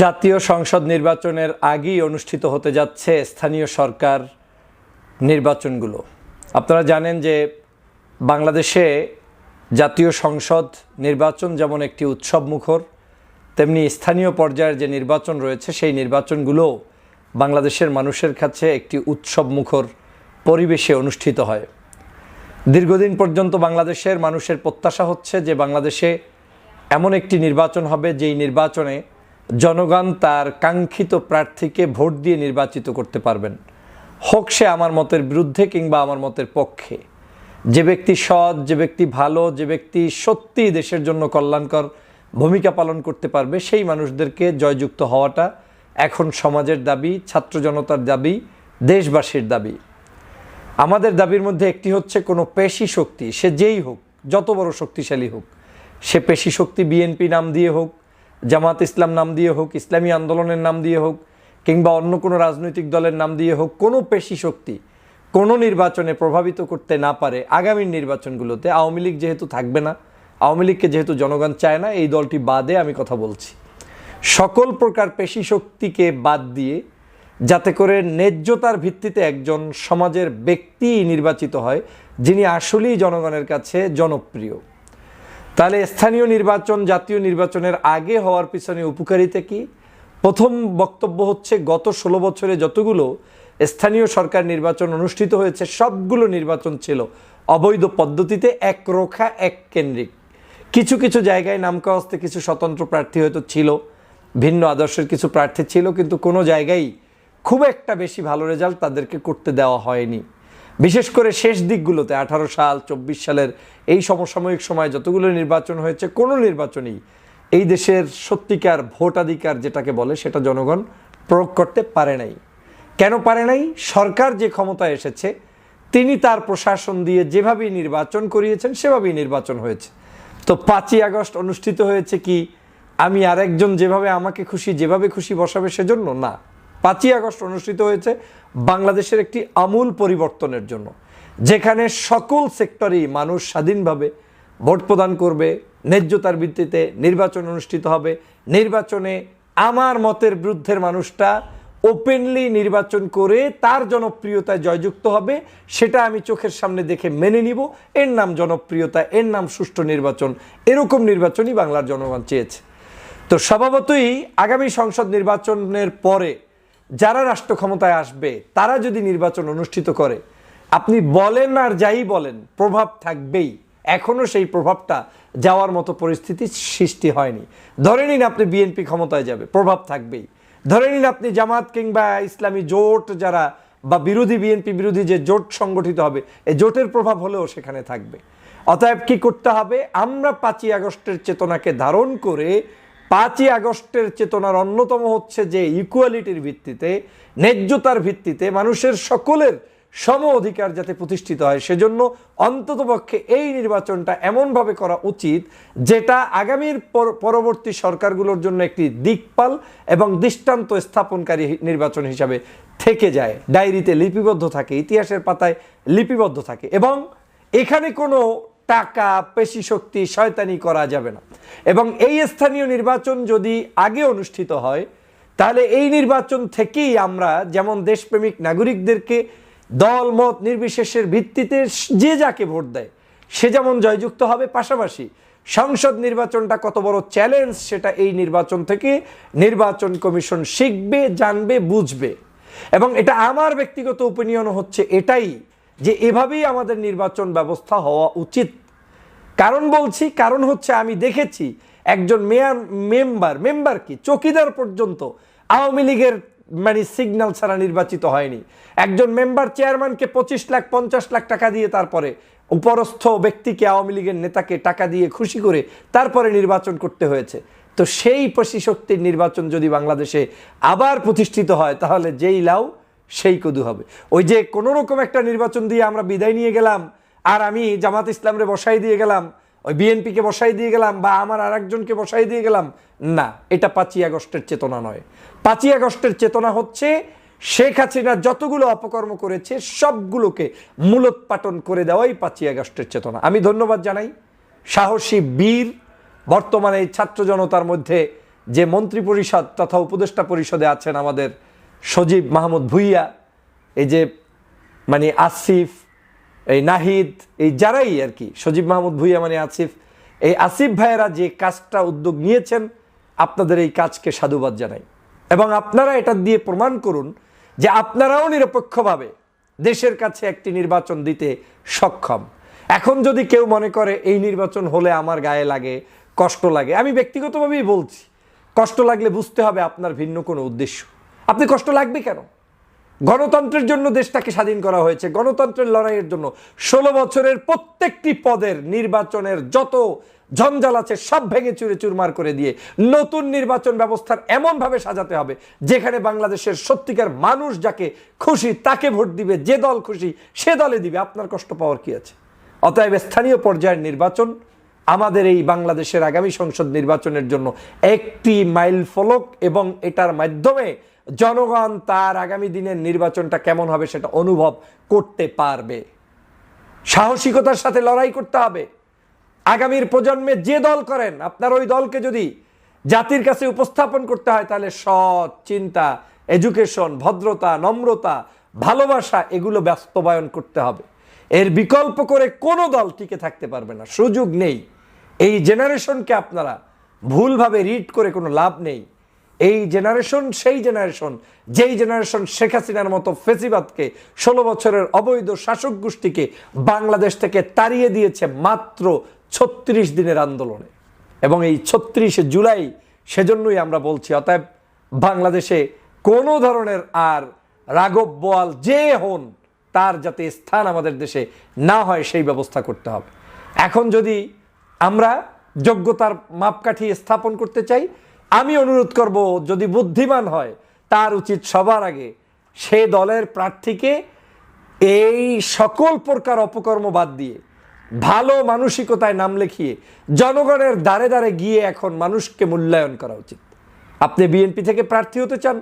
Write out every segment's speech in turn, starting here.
জাতীয় সংসদ নির্বাচনের আগেই অনুষ্ঠিত হতে যাচ্ছে স্থানীয় সরকার নির্বাচনগুলো। আপনারা জানেন যে বাংলাদেশে জাতীয় সংসদ নির্বাচন যেমন একটি উৎসব মুখর তেমনি স্থানীয় পর্যায়ের যে নির্বাচন রয়েছে, সেই নির্বাচনগুলো বাংলাদেশের মানুষের কাছে একটি উৎসব মুখর পরিবেশে অনুষ্ঠিত হয়। দীর্ঘদিন পর্যন্ত বাংলাদেশের মানুষের প্রত্যাশা হচ্ছে যে বাংলাদেশে এমন একটি নির্বাচন হবে, যেই নির্বাচনে জনগণ তার কাঙ্ক্ষিত প্রার্থীকে ভোট দিয়ে নির্বাচিত করতে পারবেন। হোক সে আমার মতের বিরুদ্ধে কিংবা আমার মতের পক্ষে। যে ব্যক্তি সৎ, যে ব্যক্তি ভালো, যে ব্যক্তি সত্যিই দেশের জন্য কল্যাণকর ভূমিকা পালন করতে পারবে, সেই মানুষদেরকে জয়যুক্ত হওয়াটা এখন সমাজের দাবি, ছাত্র জনতার দাবি, দেশবাসীর দাবি। আমাদের দাবির মধ্যে একটি হচ্ছে কোনো পেশি শক্তি, সে যেই হোক, যত বড় শক্তিশালী হোক, সে পেশি শক্তি বিএনপি নাম দিয়ে হোক জামাত ইসলাম নাম দিয়ে হোক, ইসলামী আন্দোলনের নাম দিয়ে হোক, কিংবা অন্য কোনো রাজনৈতিক দলের নাম দিয়ে হোক, কোনো পেশি শক্তি কোনো নির্বাচনে প্রভাবিত করতে না পারে আগামী নির্বাচনগুলোতে। আওয়ামী লীগ যেহেতু থাকবে না, আওয়ামী লীগকে যেহেতু জনগণ চায় না, এই দলটি বাদে আমি কথা বলছি। সকল প্রকার পেশি শক্তিকে বাদ দিয়ে যাতে করে ন্যায্যতার ভিত্তিতে একজন সমাজের ব্যক্তি নির্বাচিত হয়, যিনি আসলেই জনগণের কাছে জনপ্রিয়। তাহলে স্থানীয় নির্বাচন, জাতীয় নির্বাচনের আগে হওয়ার পিছনে উপকারিতা কি? প্রথম বক্তব্য হচ্ছে, গত ষোলো বছরে যতগুলো স্থানীয় সরকার নির্বাচন অনুষ্ঠিত হয়েছে, সবগুলো নির্বাচন ছিল অবৈধ পদ্ধতিতে এক রোখা এক কেন্দ্রিক কিছু কিছু জায়গায় নামকাওয়াস্তে কিছু স্বতন্ত্র প্রার্থী হয়তো ছিল, ভিন্ন আদর্শের কিছু প্রার্থী ছিল, কিন্তু কোনো জায়গায় খুব একটা বেশি ভালো রেজাল্ট তাদেরকে করতে দেওয়া হয়নি। বিশেষ করে শেষ দিকগুলোতে, আঠারো সাল, চব্বিশ সালের এই সমসাময়িক সময় যতগুলো নির্বাচন হয়েছে, কোনো নির্বাচনেই এই দেশের সত্যিকার ভোটাধিকার যেটাকে বলে সেটা জনগণ প্রয়োগ করতে পারে নাই। কেন পারে নাই? সরকার যে ক্ষমতায় এসেছে, তিনি তার প্রশাসন দিয়ে যেভাবেই নির্বাচন করিয়েছেন, সেভাবেই নির্বাচন হয়েছে। তো পাঁচই আগস্ট অনুষ্ঠিত হয়েছে কি? আমি আরেকজন যেভাবে আমাকে খুশি, যেভাবে খুশি বসাবে সেজন্য না। পাঁচই আগস্ট অনুষ্ঠিত হয়েছে বাংলাদেশের একটি আমূল পরিবর্তনের জন্য, যেখানে সকল সেক্টরেই মানুষ স্বাধীনভাবে ভোট প্রদান করবে, ন্যায্যতার ভিত্তিতে নির্বাচন অনুষ্ঠিত হবে। নির্বাচনে আমার মতের বিরুদ্ধের মানুষটা ওপেনলি নির্বাচন করে তার জনপ্রিয়তায় জয়যুক্ত হবে, সেটা আমি চোখের সামনে দেখে মেনে নিব। এর নাম জনপ্রিয়তা, এর নাম সুষ্ঠু নির্বাচন, এরকম নির্বাচনই বাংলার জনগণ চেয়েছে। তো স্বভাবতই আগামী সংসদ নির্বাচনের পরে যারা রাষ্ট্র ক্ষমতায় আসবে, তারা যদি নির্বাচন অনুষ্ঠিত করে, আপনি বলেন আর যাই বলেন, প্রভাব থাকবেই। এখনও সেই প্রভাবটা যাওয়ার মতো পরিস্থিতি সৃষ্টি হয়নি। ধরে নিন আপনি বিএনপি ক্ষমতায় যাবে, প্রভাব থাকবেই। ধরে নিন আপনি জামাত কিংবা ইসলামী জোট যারা, বা বিরোধী বিএনপি বিরোধী যে জোট সংগঠিত হবে, এই জোটের প্রভাব হলেও সেখানে থাকবে। অতএব কি করতে হবে? আমরা পাঁচই আগস্টের চেতনাকে ধারণ করে পাঁচই আগস্টের চেতনার অন্যতম হচ্ছে যে ইকুয়ালিটির ভিত্তিতে, ন্যায্যতার ভিত্তিতে মানুষের সকলের সম অধিকার যাতে প্রতিষ্ঠিত হয়। সেজন্য অন্ততপক্ষে এই নির্বাচনটা এমনভাবে করা উচিত যেটা আগামীর পর- পরবর্তী সরকারগুলোর জন্য একটি দিকপাল এবং দৃষ্টান্ত স্থাপনকারী নির্বাচন হিসাবে থেকে যায়। ডায়েরিতে লিপিবদ্ধ থাকে, ইতিহাসের পাতায় লিপিবদ্ধ থাকে এবং এখানে কোনো টাকা, পেশি শক্তি শয়তানি করা যাবে না। এবং এই স্থানীয় নির্বাচন যদি আগে অনুষ্ঠিত হয়, তাহলে এই নির্বাচন থেকেই আমরা যেমন দেশপ্রেমিক নাগরিকদেরকে দল, মত নির্বিশেষের ভিত্তিতে যে যাকে ভোট দেয়, সে যেমন জয়যুক্ত হবে, পাশাপাশি সংসদ নির্বাচনটা কত বড় চ্যালেঞ্জ সেটা এই নির্বাচন থেকে নির্বাচন কমিশন শিখবে, জানবে, বুঝবে। এবং এটা আমার ব্যক্তিগত ওপিনিয়ন হচ্ছে এটাই যে এভাবেই আমাদের নির্বাচন ব্যবস্থা হওয়া উচিত। কারণ বলছি, কারণ হচ্ছে আমি দেখেছি একজন মেয়ার, মেম্বার মেম্বার কি? চকিদার পর্যন্ত আওয়ামী লীগের মানে সিগন্যাল ছাড়া নির্বাচিত হয়নি। একজন মেম্বার চেয়ারম্যানকে পঁচিশ লাখ, পঞ্চাশ লাখ টাকা দিয়ে তারপরে উপরস্থ ব্যক্তিকে আওয়ামী লীগের নেতাকে টাকা দিয়ে খুশি করে তারপরে নির্বাচন করতে হয়েছে। তো সেই পেশি শক্তির নির্বাচন যদি বাংলাদেশে আবার প্রতিষ্ঠিত হয়, তাহলে যেই লাউ সেই কদু হবে। ওই যে কোনো রকম একটা নির্বাচন দিয়ে আমরা বিদায় নিয়ে গেলাম, আর আমি জামাত ইসলামরে বসাই দিয়ে গেলাম, ওই বিএনপিকে বসাই দিয়ে গেলাম, বা আমার আর একজনকে বসাই দিয়ে গেলাম, না, এটা পাঁচই আগস্টের চেতনা নয়। পাঁচই আগস্টের চেতনা হচ্ছে শেখ হাসিনা যতগুলো অপকর্ম করেছে, সবগুলোকে মূলোৎপাটন করে দেওয়াই পাঁচই আগস্টের চেতনা। আমি ধন্যবাদ জানাই। সাহসী বীর, বর্তমানে এই ছাত্র জনতার মধ্যে যে মন্ত্রী পরিষদ তথা উপদেষ্টা পরিষদে আছেন আমাদের সজীব মাহমুদ ভুইয়া, এই যে মানে আসিফ, এই নাহিদ, এই যারাই আর কি, সজীব মাহমুদ ভুইয়া মানে আসিফ, এই আসিফ ভাইয়েরা যে কাজটা উদ্যোগ নিয়েছেন, আপনাদের এই কাজকে সাধুবাদ জানাই। এবং আপনারা এটা দিয়ে প্রমাণ করুন যে আপনারাও নিরপেক্ষভাবে দেশের কাছে একটি নির্বাচন দিতে সক্ষম। এখন যদি কেউ মনে করে এই নির্বাচন হলে আমার গায়ে লাগে, কষ্ট লাগে, আমি ব্যক্তিগতভাবেই বলছি, কষ্ট লাগলে বুঝতে হবে আপনার ভিন্ন কোনো উদ্দেশ্য। আপনি কষ্ট লাগবে কেন? গণতন্ত্রের জন্য দেশটাকে স্বাধীন করা হয়েছে, গণতন্ত্রের লড়াইয়ের জন্য। ষোলো বছরের প্রত্যেকটি পদের নির্বাচনের যত ঝঞ্ঝাল আছে, সব ভেঙে চুরে চুরমার করে দিয়ে নতুন নির্বাচন ব্যবস্থার এমনভাবে সাজাতে হবে, যেখানে বাংলাদেশের সত্যিকার মানুষ যাকে খুশি তাকে ভোট দিবে, যে দল খুশি সে দলে দিবে। আপনার কষ্ট পাওয়ার কি আছে? অতএব স্থানীয় পর্যায়ের নির্বাচন, আমাদের এই বাংলাদেশের আগামী সংসদ নির্বাচনের জন্য একটি মাইল ফলক এবং এটার মাধ্যমে জনগণ তার আগামী দিনের নির্বাচনটা কেমন হবে সেটা অনুভব করতে পারবে। সাহসিকতার সাথে লড়াই করতে হবে। আগামীর প্রজন্মে যে দল করেন, আপনার ওই দলকে যদি জাতির কাছে উপস্থাপন করতে হয়, তাহলে সৎ চিন্তা এডুকেশন ভদ্রতা, নম্রতা, ভালোবাসা, এগুলো বাস্তবায়ন করতে হবে। এর বিকল্প করে কোনো দল টিকে থাকতে পারবে না। সুযোগ নেই। এই জেনারেশনকে আপনারা ভুলভাবে রিড করে কোনো লাভ নেই। এই জেনারেশন সেই জেনারেশন যেই জেনারেশন শেখ হাসিনার মতো ফেসিবাদকে ষোলো বছরের অবৈধ শাসক গোষ্ঠীকে বাংলাদেশ থেকে তাড়িয়ে দিয়েছে মাত্র ছত্রিশ দিনের আন্দোলনে। এবং এই ছত্রিশে জুলাই সেজন্যই আমরা বলছি, অতএব বাংলাদেশে কোনো ধরনের আর রাঘব বোয়াল যে হন, তার যাতে স্থান আমাদের দেশে না হয়, সেই ব্যবস্থা করতে হবে। এখন যদি আমরা যোগ্যতার মাপকাঠি স্থাপন করতে চাই আমি অনুরোধ করব, যদি বুদ্ধিমান হয়, তার উচিত সবার আগে সে দলের প্রার্থীকে এই সকল প্রকার অপকর্ম বাদ দিয়ে ভালো মানসিকতায় নাম লেখিয়ে জনগণের দ্বারে দ্বারে গিয়ে এখন মানুষকে মূল্যায়ন করা উচিত। আপনি বিএনপি থেকে প্রার্থী হতে চান,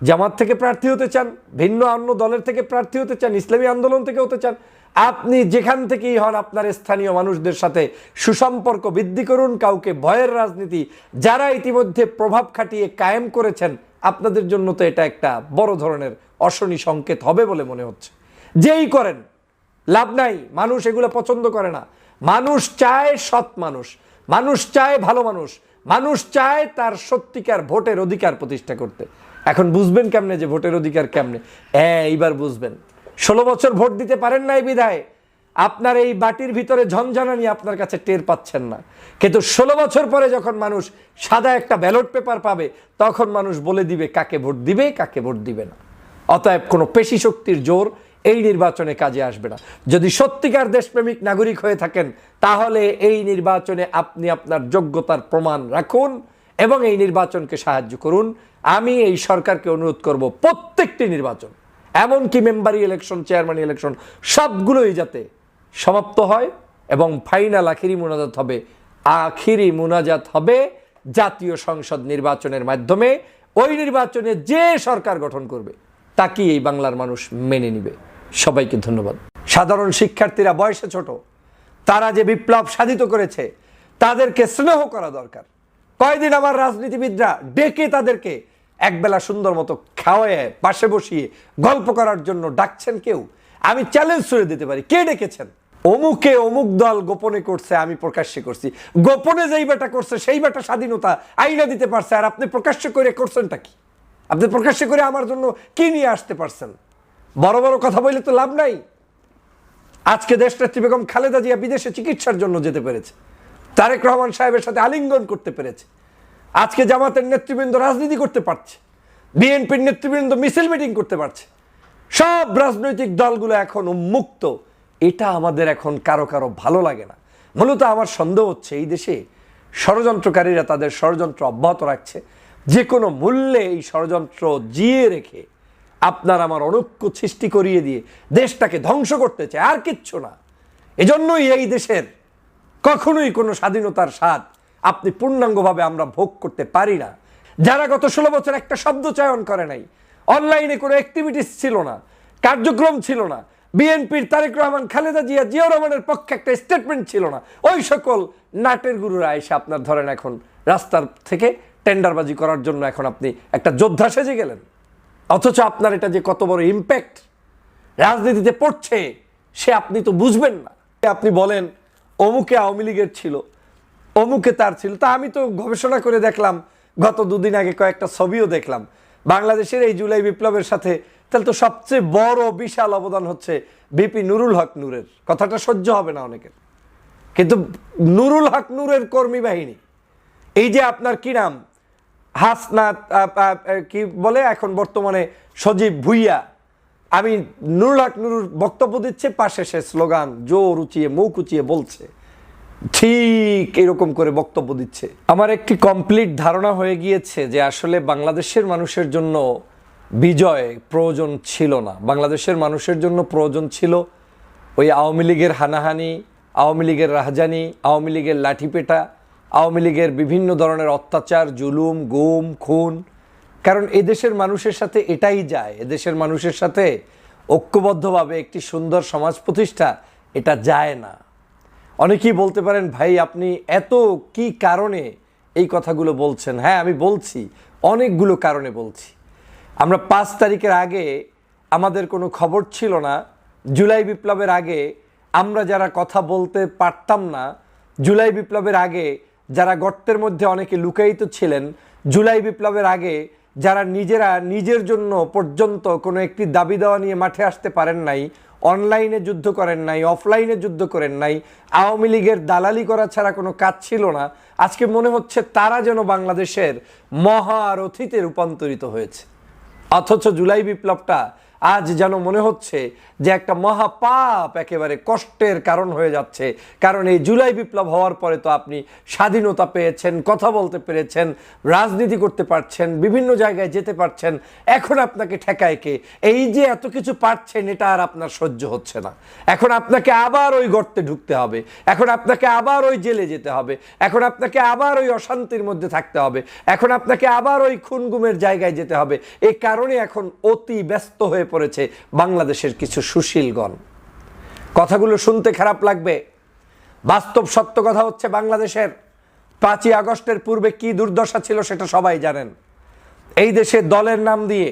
জামাত থেকে প্রার্থী হতে চান, ভিন্ন অন্য দলের থেকে প্রার্থী হতে চান, ইসলামী আন্দোলন থেকে হতে চান আপনি যেখান থেকেই হন আপনার স্থানীয় মানুষদের সাথে সুসম্পর্ক বৃদ্ধি করুন, কাউকে ভয়ের রাজনীতি, যারা ইতিমধ্যে প্রভাব খাটিয়ে কায়েম করেছেন, আপনাদের জন্য তো এটা একটা বড় ধরনের অশনি সংকেত হবে বলে মনে হচ্ছে। যেই করেন, লাভ নাই, মানুষ এগুলো পছন্দ করে না। মানুষ চায় সৎ মানুষ মানুষ চায় ভালো মানুষ মানুষ চায় তার সত্যিকার ভোটের অধিকার প্রতিষ্ঠা করতে। এখন বুঝবেন কেমনে যে ভোটের অধিকার কেমনে? হ্যাঁ এইবার বুঝবেন। ষোলো বছর ভোট দিতে পারেন নাই বিধায়, আপনার এই বাটির ভিতরে ঝনঝনানি আপনার কাছে টের পাচ্ছেন না। কিন্তু ষোলো বছর পরে যখন মানুষ সাদা একটা ব্যালট পেপার পাবে, তখন মানুষ বলে দিবে কাকে ভোট দিবে, কাকে ভোট দিবে না। অতএব কোনো পেশি শক্তির জোর এই নির্বাচনে কাজে আসবে না। যদি সত্যিকার দেশপ্রেমিক নাগরিক হয়ে থাকেন, তাহলে এই নির্বাচনে আপনি আপনার যোগ্যতার প্রমাণ রাখুন এবং এই নির্বাচনকে সাহায্য করুন। আমি এই সরকারকে অনুরোধ করব প্রত্যেকটি নির্বাচন এমনকি মেম্বারি ইলেকশন, চেয়ারম্যান ইলেকশন, সবগুলোই যাতে সমাপ্ত হয় এবং ফাইনাল আখিরি মোনাজাত হবে। আখিরি মোনাজাত হবে জাতীয় সংসদ নির্বাচনের মাধ্যমে। ওই নির্বাচনে যে সরকার গঠন করবে, তাকেই এই বাংলার মানুষ মেনে নিবে। সবাইকে ধন্যবাদ। সাধারণ শিক্ষার্থীরা বয়সে ছোট, তারা যে বিপ্লব সাধিত করেছে, তাদেরকে স্নেহ করা দরকার। কয়দিন আমার রাজনীতিবিদরা ডেকে তাদেরকে একবেলা সুন্দর মতো খাওয়ায়, পাশে বসিয়ে গল্প করার জন্য ডাকছেন কেউ? আমি চ্যালেঞ্জ ছুড়ে দিতে পারি। কে ডেকেছেন? অমুকে অমুক দল গোপনে করছে, আমি প্রকাশ্যে করছি। গোপনে যেই বেটা করছে, সেই বেটা স্বাধীনতা আইনা দিতে পারছে। আর আপনি প্রকাশ্য করে করছেনটা কি? আপনি প্রকাশ্যে করে আমার জন্য কি নিয়ে আসতে পারছেন? বড় বড় কথা বললে তো লাভ নাই। আজকে দেশনেত্রী বেগম খালেদা জিয়া বিদেশে চিকিৎসার জন্য যেতে পেরেছে। তারেক রহমান সাহেবের সাথে আলিঙ্গন করতে পেরেছে। আজকে জামাতের নেতৃবৃন্দ রাজনীতি করতে পারছে, বিএনপির নেতৃবৃন্দ মিছিল মিটিং করতে পারছে। সব রাজনৈতিক দলগুলো এখন উন্মুক্ত। এটা আমাদের এখন কারও কারও ভালো লাগে না। মূলত আমার সন্দেহ হচ্ছে এই দেশে ষড়যন্ত্রকারীরা তাদের ষড়যন্ত্র অব্যাহত রাখছে। যে কোনো মূল্যে এই ষড়যন্ত্র জিয়ে রেখে আপনার আমার অনৈক্য সৃষ্টি করিয়ে দিয়ে দেশটাকে ধ্বংস করতে চায়। আর কিচ্ছু না। এজন্যই এই দেশের কখনোই কোনো স্বাধীনতার স্বাদ আপনি পূর্ণাঙ্গভাবে আমরা ভোগ করতে পারি না। যারা গত ষোলো বছর একটা শব্দ চয়ন করে নাই অনলাইনে কোনো অ্যাক্টিভিটিস ছিল না, কার্যক্রম ছিল না বিএনপির তারেক রহমান, খালেদা জিয়া, জিয়াউর রহমানের পক্ষে একটা স্টেটমেন্ট ছিল না, ওই সকল নাটের গুরুরা এসে আপনার ধরেন এখন রাস্তার থেকে টেন্ডারবাজি করার জন্য এখন আপনি একটা যোদ্ধা সেজে গেলেন। অথচ আপনার এটা যে কত বড় ইম্প্যাক্ট রাজনীতিতে পড়ছে, সে আপনি তো বুঝবেন না। আপনি বলেন, অমুকে আওয়ামী লীগের ছিল অমুকে তার ছিল। তা আমি তো গবেষণা করে দেখলাম, গত দুদিন আগে কয়েকটা ছবিও দেখলাম। বাংলাদেশের এই জুলাই বিপ্লবের সাথে তাহলে তো সবচেয়ে বড়, বিশাল অবদান হচ্ছে বিপি নুরুল হক নূরের। কথাটা সহ্য হবে না অনেকের। কিন্তু নুরুল হক নূরের কর্মী বাহিনী, এই যে আপনার কি নাম? হাসনাত কি বলে এখন বর্তমানে সজীব ভুইয়া। আমি নুরুল হক নুরুর বক্তব্য দিচ্ছে, পাশে সে স্লোগান, জোর উঁচিয়ে, মুখ উঁচিয়ে বলছে। ঠিক এরকম করে বক্তব্য দিচ্ছে। আমার একটি কমপ্লিট ধারণা হয়ে গিয়েছে যে আসলে বাংলাদেশের মানুষের জন্য বিজয় প্রয়োজন ছিল না। বাংলাদেশের মানুষের জন্য প্রয়োজন ছিল ওই আওয়ামী লীগের হানাহানি, আওয়ামী লীগের রাহজানি, আওয়ামী লীগের লাঠিপেটা, আওয়ামী লীগের বিভিন্ন ধরনের অত্যাচার, জুলুম, গুম, খুন। কারণ এদেশের মানুষের সাথে এটাই যায়। এদেশের মানুষের সাথে ঐক্যবদ্ধভাবে একটি সুন্দর সমাজ প্রতিষ্ঠা, এটা যায় না। অনেকেই বলতে পারেন, ভাই, আপনি এত কি কারণে এই কথাগুলো বলছেন? হ্যাঁ আমি বলছি, অনেকগুলো কারণে বলছি। আমরা পাঁচ তারিখের আগে আমাদের কোনো খবর ছিল না। জুলাই বিপ্লবের আগে আমরা যারা কথা বলতে পারতাম না, জুলাই বিপ্লবের আগে যারা গর্তের মধ্যে অনেকে লুকায়িত ছিলেন, জুলাই বিপ্লবের আগে যারা নিজেরা নিজের জন্য পর্যন্ত কোনো একটি দাবি দেওয়া নিয়ে মাঠে আসতে পারেন নাই অনলাইনে যুদ্ধ করেন নাই, অফলাইনে যুদ্ধ করেন নাই, আওয়ামী লীগের দালালি করা ছাড়া কোনো কাজ ছিল না। আজকে মনে হচ্ছে তারা যেন বাংলাদেশের মহারথীতে রূপান্তরিত হয়েছে। অথচ জুলাই বিপ্লবটা আজ যেন মনে হচ্ছে যে একটা মহাপাপ একেবারে কষ্টের কারণ হয়ে যাচ্ছে। কারণ এই জুলাই বিপ্লব হওয়ার পরে তো আপনি স্বাধীনতা পেয়েছেন, কথা বলতে পেরেছেন, রাজনীতি করতে পারছেন, বিভিন্ন জায়গায় যেতে পারছেন। এখন আপনাকে ঠেকায় কে? এই যে এত কিছু পারছেন, এটা আর আপনার সহ্য হচ্ছে না। এখন আপনাকে আবার ওই গর্তে ঢুকতে হবে। এখন আপনাকে আবার ওই জেলে যেতে হবে। এখন আপনাকে আবার ওই অশান্তির মধ্যে থাকতে হবে। এখন আপনাকে আবার ওই খুনগুমের জায়গায় যেতে হবে। এই কারণে এখন অতি ব্যস্ত হয়ে পড়েছে বাংলাদেশের কিছু সুশীলগণ। কথাগুলো শুনতে খারাপ লাগবে। বাস্তব সত্য কথা হচ্ছে বাংলাদেশের পাঁচই আগস্টের পূর্বে কি দুর্দশা ছিল সেটা সবাই জানেন। এই দেশে দলের নাম দিয়ে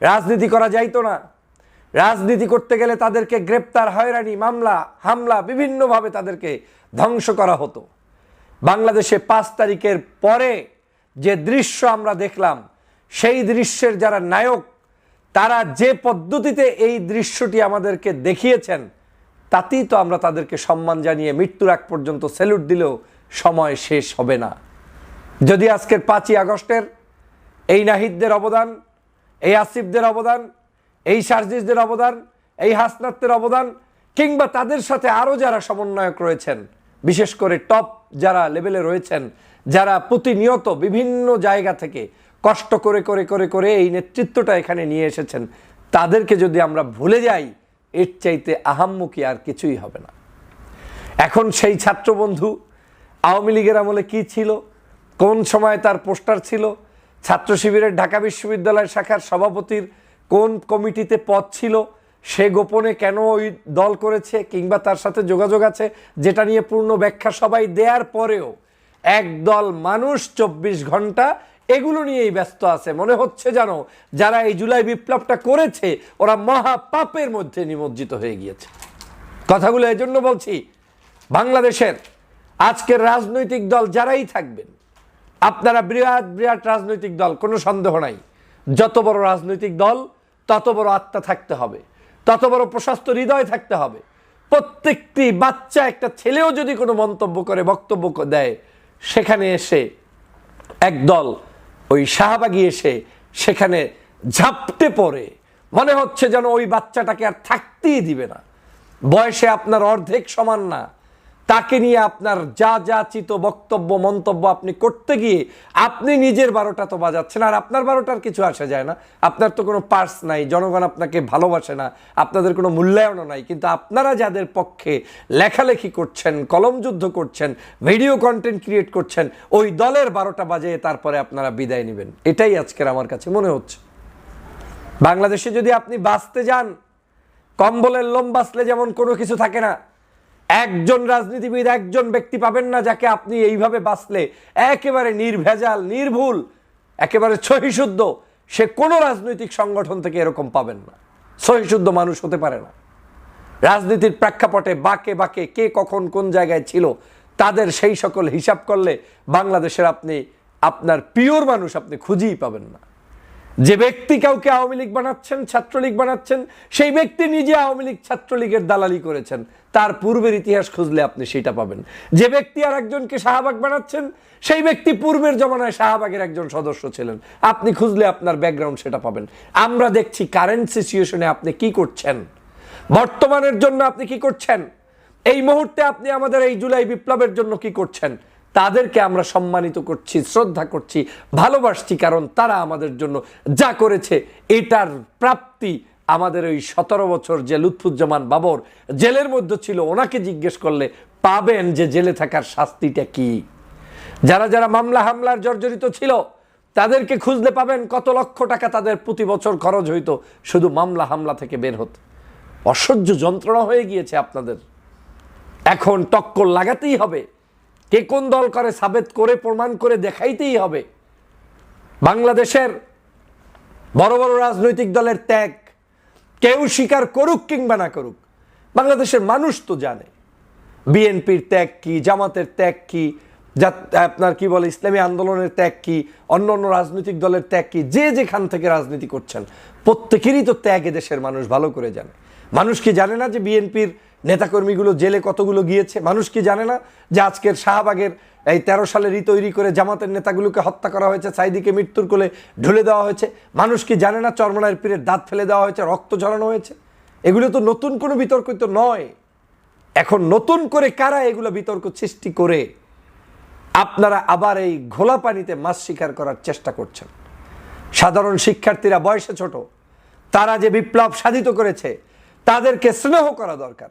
রাজনীতি করা যাইতো না। রাজনীতি করতে গেলে তাদেরকে গ্রেপ্তার, হয়রানি, মামলা, হামলা বিভিন্নভাবে তাদেরকে ধ্বংস করা হতো। বাংলাদেশে পাঁচ তারিখের পরে যে দৃশ্য আমরা দেখলাম, সেই দৃশ্যের যারা নায়ক তারা যে পদ্ধতিতে এই দৃশ্যটি আমাদেরকে দেখিয়েছেন, তাতেই তো আমরা তাদেরকে সম্মান জানিয়ে মৃত্যুর আগ পর্যন্ত স্যালুট দিলেও সময় শেষ হবে না। যদি আজকের পাঁচই আগস্টের এই নাহিদদের অবদান, এই আসিফদের অবদান, এই সার্জিসদের অবদান, এই হাসনাত্তের অবদান, কিংবা তাদের সাথে আরও যারা সমন্বয়ক রয়েছেন, বিশেষ করে টপ যারা লেভেলে রয়েছেন, যারা প্রতিনিয়ত বিভিন্ন জায়গা থেকে কষ্ট করে করে করে করে এই নেতৃত্বটা এখানে নিয়ে এসেছেন। তাদেরকে যদি আমরা ভুলে যাই, এর চাইতে আহাম্মুখী আর কিছুই হবে না। এখন সেই ছাত্রবন্ধু আওয়ামী লীগের আমলে কি ছিল? কোন সময় তার পোস্টার ছিল? ছাত্র শিবিরের ঢাকা বিশ্ববিদ্যালয় শাখার সভাপতির কোন কমিটিতে পদ ছিল? সে গোপনে কেন ওই দল করেছে কিংবা তার সাথে যোগাযোগ আছে, যেটা নিয়ে পূর্ণ ব্যাখ্যা সবাই দেওয়ার পরেও একদল মানুষ চব্বিশ ঘণ্টা এগুলো নিয়েই ব্যস্ত আছে। মনে হচ্ছে যেন যারা এই জুলাই বিপ্লবটা করেছে, ওরা মহাপাপের মধ্যে নিমজ্জিত হয়ে গিয়েছে। কথাগুলো এজন্য বলছি, বাংলাদেশের আজকের রাজনৈতিক দল যারাই থাকবেন, আপনারা বিরাট বিরাট রাজনৈতিক দল, কোনো সন্দেহ নাই। যত বড় রাজনৈতিক দল, তত বড় আত্মা থাকতে হবে। তত বড় প্রশস্ত হৃদয় থাকতে হবে। প্রত্যেকটি বাচ্চা, একটা ছেলেও যদি কোনো মন্তব্য করে, বক্তব্য দেয়, সেখানে এসে একদল ওই শাহবাগি এসে সেখানে ঝাপটে পড়ে। মনে হচ্ছে যেন ওই বাচ্চাটাকে আর থাকতেই দিবে না। বয়সে আপনার অর্ধেক সমান না। তাকে নিয়ে আপনার যা যা চিত বক্তব্য, মন্তব্য আপনি করতে গিয়ে আপনি নিজের বারোটা তো বাজাচ্ছেন, আর আপনার বারোটার কিছু আসা যায় না। আপনার তো কোনো পার্স নাই, জনগণ আপনাকে ভালোবাসে না, আপনাদের কোনো মূল্যায়নও নাই, কিন্তু আপনারা যাদের পক্ষে লেখালেখি করছেন, কলম যুদ্ধ করছেন, ভিডিও কন্টেন্ট ক্রিয়েট করছেন, ওই দলের বারোটা বাজে তারপরে আপনারা বিদায় নেবেন। এটাই আজকের আমার কাছে মনে হচ্ছে। বাংলাদেশে যদি আপনি বাঁচতে যান, কম্বলের লোম বাঁচলে যেমন কোনো কিছু থাকে না একজন রাজনীতিবিদ একজন ব্যক্তি পাবেন না যাকে আপনি এইভাবে বাঁচলে। একেবারে নির্ভেজাল, নির্ভুল, একেবারে সহিশুদ্ধ। সে কোনো রাজনৈতিক সংগঠন থেকে এরকম পাবেন না। সহিশুদ্ধ মানুষ হতে পারে না। রাজনীতির প্রেক্ষাপটে বাকে বাকে কে কখন কোন জায়গায় ছিল, তাদের সেই সকল হিসাব করলে বাংলাদেশের আপনি, আপনার পিওর মানুষ আপনি খুঁজেই পাবেন না। যে ব্যক্তি কাউকে আওয়ামী লীগ বানাচ্ছেন, ছাত্রলীগ বানাচ্ছেন, সেই ব্যক্তি নিজে আওয়ামী লীগ ছাত্রলীগের দালালি করেছেন। তার পূর্বের ইতিহাস খুঁজলে আপনি সেটা পাবেন। যে ব্যক্তি আর একজনকে শাহবাগ বানাচ্ছেন, সেই ব্যক্তি পূর্বের জমানায় শাহবাগের একজন সদস্য ছিলেন। আপনি খুঁজলে আপনার ব্যাকগ্রাউন্ড সেটা পাবেন। আমরা দেখছি কারেন্ট সিচুয়েশনে আপনি কি করছেন? বর্তমানের জন্য আপনি কি করছেন? এই মুহূর্তে আপনি আমাদের এই জুলাই বিপ্লবের জন্য কি করছেন? তাদেরকে আমরা সম্মানিত করছি, শ্রদ্ধা করছি, ভালোবাসছি, কারণ তারা আমাদের জন্য যা করেছে, এটার প্রাপ্তি আমাদের ওই সতেরো বছর যে লুৎফুজ্জামান বাবর জেলের মধ্যে ছিল, ওনাকে জিজ্ঞেস করলে পাবেন যে জেলে থাকার শাস্তিটা কি? যারা যারা মামলা হামলার জর্জরিত ছিল, তাদেরকে খুঁজলে পাবেন কত লক্ষ টাকা তাদের প্রতি বছর খরচ হইতো, শুধু মামলা হামলা থেকে বের হতে। অসহ্য যন্ত্রণা হয়ে গিয়েছে আপনাদের। এখন টক্কর লাগাতেই হবে। কে কোন দল করে সাবেত করে, প্রমাণ করে দেখাইতেই হবে। বাংলাদেশের বড় বড় রাজনৈতিক দলের ত্যাগ, কেউ স্বীকার করুক কিংবা না করুক, বাংলাদেশের মানুষ তো জানে। বিএনপির ত্যাগ কি, জামাতের ত্যাগ কি, জাত- আপনার কি বলে, ইসলামী আন্দোলনের ত্যাগ কি, অন্য অন্য রাজনৈতিক দলের ত্যাগ কি, যে যেখান থেকে রাজনীতি করছেন, প্রত্যেকেরই তো ত্যাগ দেশের মানুষ ভালো করে জানে। মানুষ কি জানে না যে বিএনপির নেতাকর্মীগুলো জেলে কতগুলো গিয়েছে? মানুষ কি জানে না যে আজকের শাহবাগের এই তেরো সালে তৈরি করে জামাতের নেতাগুলোকে হত্যা করা হয়েছে, সাইদিকে মৃত্যুর কোলে ঢুলে দেওয়া হয়েছে? মানুষ কি জানে না চরমনায়ের পীরের দাঁত ফেলে দেওয়া হয়েছে, রক্ত ঝরানো হয়েছে? এগুলো তো নতুন কোনো বিতর্ক তো নয়। এখন নতুন করে কারা এগুলো বিতর্ক সৃষ্টি করে? আপনারা আবার এই ঘোলা পানিতে মাছ শিকার করার চেষ্টা করছেন। সাধারণ শিক্ষার্থীরা বয়সে ছোট, তারা যে বিপ্লব সাধিত করেছে, তাদেরকে স্নেহ করা দরকার।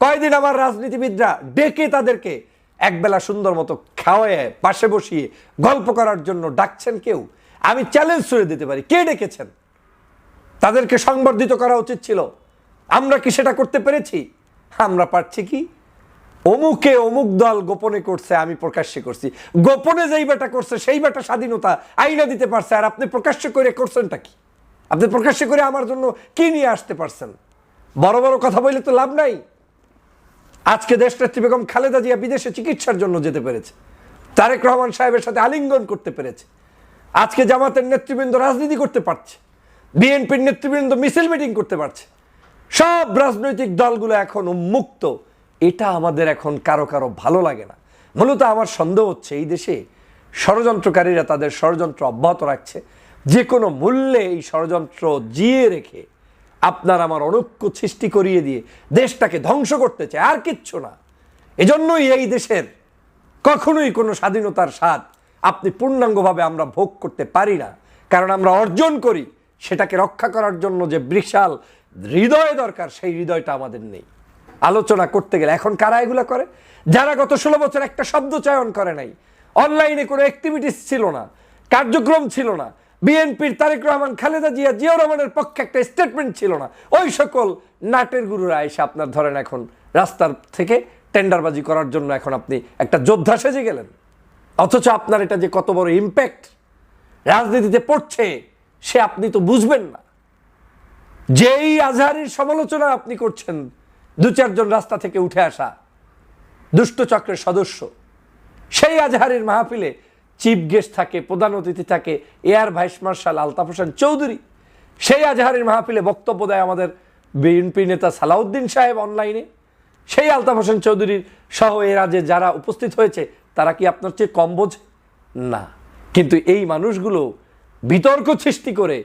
কয়দিন আমার রাজনীতিবিদরা ডেকে তাদেরকে একবেলা সুন্দর মতো খাওয়ায়, পাশে বসিয়ে গল্প করার জন্য ডাকছেন কেউ? আমি চ্যালেঞ্জ ছুড়ে দিতে পারি। কে ডেকেছেন? তাদেরকে সংবর্ধিত করা উচিত ছিল। আমরা কি সেটা করতে পেরেছি? আমরা পারছি কি? অমুকে অমুক দল গোপনে করছে, আমি প্রকাশ্যে করছি। গোপনে যেই বেটা করছে, সেই বেটা স্বাধীনতা আইনা দিতে পারছে, আর আপনি প্রকাশ্যে করে করছেনটা কি? আপনি প্রকাশ্যে করে আমার জন্য কি নিয়ে আসতে পারছেন? বড় বড় কথা বললে তো লাভ নাই। আজকে দেশনেত্রী বেগম খালেদা জিয়া বিদেশে চিকিৎসার জন্য যেতে পেরেছে। তারেক রহমান সাহেবের সাথে আলিঙ্গন করতে পেরেছে। আজকে জামাতের নেতৃবৃন্দ রাজনীতি করতে পারছে। বিএনপির নেতৃবৃন্দ মিছিল মিটিং করতে পারছে। সব রাজনৈতিক দলগুলো এখন উন্মুক্ত। এটা আমাদের এখন কারও কারও ভালো লাগে না। মূলত আমার সন্দেহ হচ্ছে, এই দেশে ষড়যন্ত্রকারীরা তাদের ষড়যন্ত্র অব্যাহত রাখছে। যে কোনো মূল্যে এই ষড়যন্ত্র জিয়ে রেখে আপনার আমার অনৈক্য সৃষ্টি করিয়ে দিয়ে দেশটাকে ধ্বংস করতে চায়, আর কিচ্ছু না। এজন্যই এই দেশের কখনোই কোনো স্বাধীনতার স্বাদ আপনি পূর্ণাঙ্গভাবে আমরা ভোগ করতে পারি না। কারণ আমরা অর্জন করি, সেটাকে রক্ষা করার জন্য যে বিশাল হৃদয় দরকার, সেই হৃদয়টা আমাদের নেই। আলোচনা করতে গেলে এখন কারা এগুলো করে? যারা গত ষোলো বছর একটা শব্দ চয়ন করে নাই, অনলাইনে কোনো অ্যাক্টিভিটিস ছিল না, কার্যক্রম ছিল না বিএনপির তারেক রহমান, খালেদা জিয়া, জিয়াউর রহমানের পক্ষে একটা স্টেটমেন্ট ছিল না। ওই সকল নাটের গুরুরা এসে আপনার ধরেন এখন রাস্তার থেকে টেন্ডারবাজি করার জন্য এখন আপনি একটা যোদ্ধা সেজে গেলেন। অথচ আপনার এটা যে কত বড় ইম্প্যাক্ট রাজনীতিতে পড়ছে, সে আপনি তো বুঝবেন না। যেই আজহারির সমালোচনা আপনি করছেন, দু চারজন রাস্তা থেকে উঠে আসা দুষ্ট চক্রের সদস্য, সেই আজহারির মাহফিলে চিফ গেস্ট থাকে, প্রধান অতিথি থাকে air vice marshal Altaf Hossain Chowdhury. সেই আজহারির মাহফিলে বক্তব্য দেয় আমাদের বিএনপি নেতা সালাউদ্দিন সাহেব অনলাইনে। সেই আলতাফ হোসেন চৌধুরীর সহ এরা যে যারা উপস্থিত হয়েছে, তারা কি আপনার চেয়ে কম বোঝে? না। কিন্তু এই মানুষগুলো বিতর্ক সৃষ্টি করে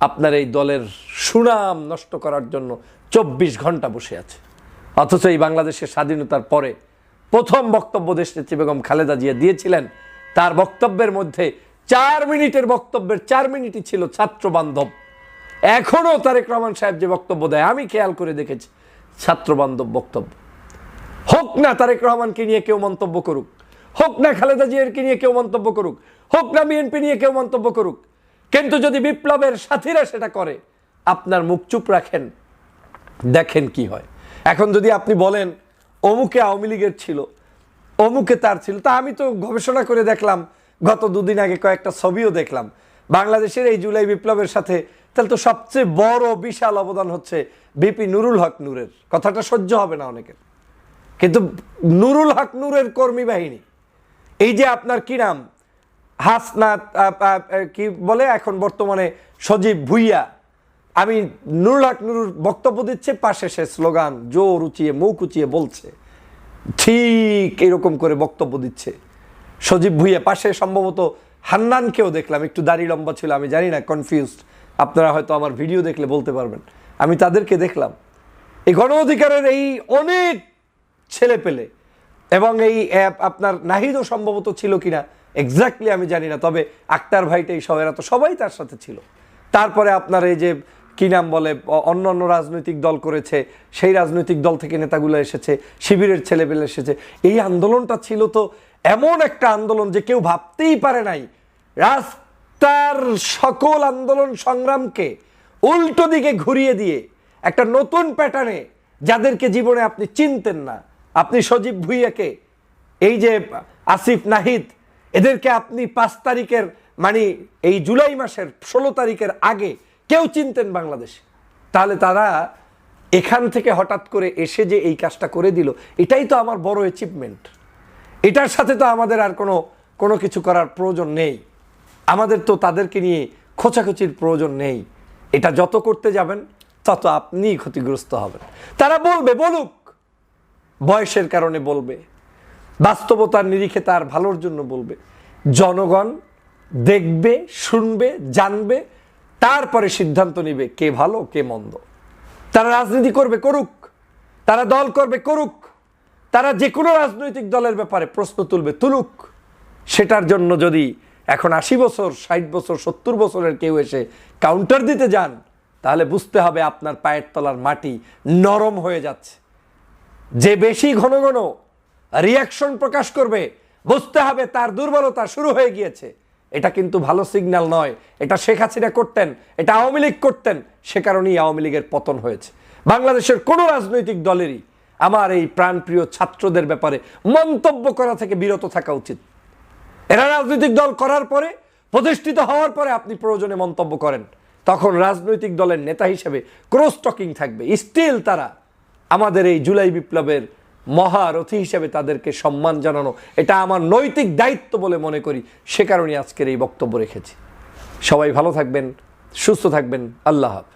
আপনার এই দলের সুনাম নষ্ট করার জন্য চব্বিশ ঘণ্টা বসে আছে। অথচ এই বাংলাদেশের স্বাধীনতার পরে প্রথম বক্তব্য দেশনেত্রী বেগম খালেদা জিয়া দিয়েছিলেন তার বক্তব্যের মধ্যে চার মিনিটের বক্তব্যের চার মিনিটই ছিল ছাত্র বান্ধব এখনও তারেক রহমান সাহেব যে বক্তব্য দেয়, আমি খেয়াল করে দেখেছি ছাত্র বান্ধব বক্তব্য। হোক না তারেক রহমানকে নিয়ে কেউ মন্তব্য করুক, হোক না খালেদা জিয়ারকে নিয়ে কেউ মন্তব্য করুক, হোক না বিএনপি নিয়ে কেউ মন্তব্য করুক, কিন্তু যদি বিপ্লবের সাথীরা সেটা করে, আপনার মুখ চুপ রাখেন, দেখেন কি হয়। এখন যদি আপনি বলেন, অমুকে আওয়ামী লীগের ছিল অমুকে তার ছিল। তা আমি তো গবেষণা করে দেখলাম, গত দুদিন আগে কয়েকটা ছবিও দেখলাম। বাংলাদেশের এই জুলাই বিপ্লবের সাথে তাহলে তো সবচেয়ে বড় বিশাল অবদান হচ্ছে বিপি নুরুল হক নূরের। কথাটা সহ্য হবে না অনেকের। কিন্তু নুরুল হক নূরের কর্মী বাহিনী, এই যে আপনার কি নাম? হাসনাত কি বলে এখন বর্তমানে সজীব ভুইয়া। আমি নুরুল হক নুরুর বক্তব্য দিচ্ছে, পাশে সে স্লোগান, জোর উঁচিয়ে, মুখ উঁচিয়ে বলছে। ঠিক এরকম করে বক্তব্য দিচ্ছে। সজীব ভুইয়া, পাশে সম্ভবত হান্নানকেও দেখলাম, একটু দাড়ি লম্বা ছিল, আমি জানি না কনফিউজড আপনারা হয়তো আমার ভিডিও দেখলে বলতে পারবেন। আমি তাদেরকে দেখলাম। এই গণ অধিকারের এই অনেক ছেলে পেলে এবং এই অ্যাপ আপনার নাহিদও সম্ভবত ছিল কিনা এক্স্যাক্টলি আমি জানি না, তবে আক্তার ভাইটাই সব এরা তো সবাই তার সাথে ছিল। তারপরে আপনার এই যে কি নাম বলে অন্য অন্য রাজনৈতিক দল করেছে, সেই রাজনৈতিক দল থেকে নেতাগুলো এসেছে, শিবিরের ছেলেপেলে এসেছে। এই আন্দোলনটা ছিল তো এমন একটা আন্দোলন যে কেউ ভাবতেই পারে নাই। রাস্তার সকল আন্দোলন সংগ্রামকে উল্টো দিকে ঘুরিয়ে দিয়ে একটা নতুন প্যাটার্নে যাদেরকে জীবনে আপনি চিনতেন না, আপনি সজীব ভুইয়াকে, এই যে আসিফ নাহিদ, এদেরকে আপনি পাঁচ তারিখের মানে এই জুলাই মাসের ষোলো তারিখের আগে কেউ চিনতেন বাংলাদেশে। তাহলে তারা এখান থেকে হঠাৎ করে এসে যে এই কাজটা করে দিল, এটাই তো আমার বড় অ্যাচিভমেন্ট এটার সাথে তো আমাদের আর কোনো কোনো কিছু করার প্রয়োজন নেই। আমাদের তো তাদেরকে নিয়ে খোঁচাখুচির প্রয়োজন নেই। এটা যত করতে যাবেন, তত আপনিই ক্ষতিগ্রস্ত হবেন। তারা বলবে, বলুক। বয়সের কারণে বলবে। বাস্তবতার নিরিখে তার ভালোর জন্য বলবে। জনগণ দেখবে, শুনবে, জানবে তারপরে সিদ্ধান্ত নিবে কে ভালো, কে মন্দ। তারা রাজনীতি করবে, করুক। তারা দল করবে, করুক। তারা যে কোনো রাজনৈতিক দলের ব্যাপারে প্রশ্ন তুলবে, তুলুক। সেটার জন্য যদি এখন আশি বছর, ষাট বছর, সত্তর বছরের কেউ এসে কাউন্টার দিতে যান, তাহলে বুঝতে হবে আপনার পায়ের তলার মাটি নরম হয়ে যাচ্ছে। যে বেশি ঘন ঘন রিয়াকশন প্রকাশ করবে, বুঝতে হবে তার দুর্বলতা শুরু হয়ে গিয়েছে। এটা কিন্তু ভালো সিগন্যাল নয়। এটা শেখ হাসিনা করতেন, এটা আওয়ামী লীগ করতেন, সে কারণেই আওয়ামী লীগের পতন হয়েছে। বাংলাদেশের কোনো রাজনৈতিক দলেরই আমার এই প্রাণপ্রিয় ছাত্রদের ব্যাপারে মন্তব্য করা থেকে বিরত থাকা উচিত। এরা রাজনৈতিক দল করার পরে, প্রতিষ্ঠিত হওয়ার পরে আপনি প্রয়োজনে মন্তব্য করেন। তখন রাজনৈতিক দলের নেতা হিসেবে ক্রস টকিং থাকবে। স্টিল তারা আমাদের এই জুলাই বিপ্লবের মহারথী হিসেবে তাদেরকে সম্মান জানানো, এটা আমার নৈতিক দায়িত্ব বলে মনে করি। সে কারণে আজকের এই বক্তব্য রেখেছি। সবাই ভালো থাকবেন, সুস্থ থাকবেন, আল্লাহ হাফেজ।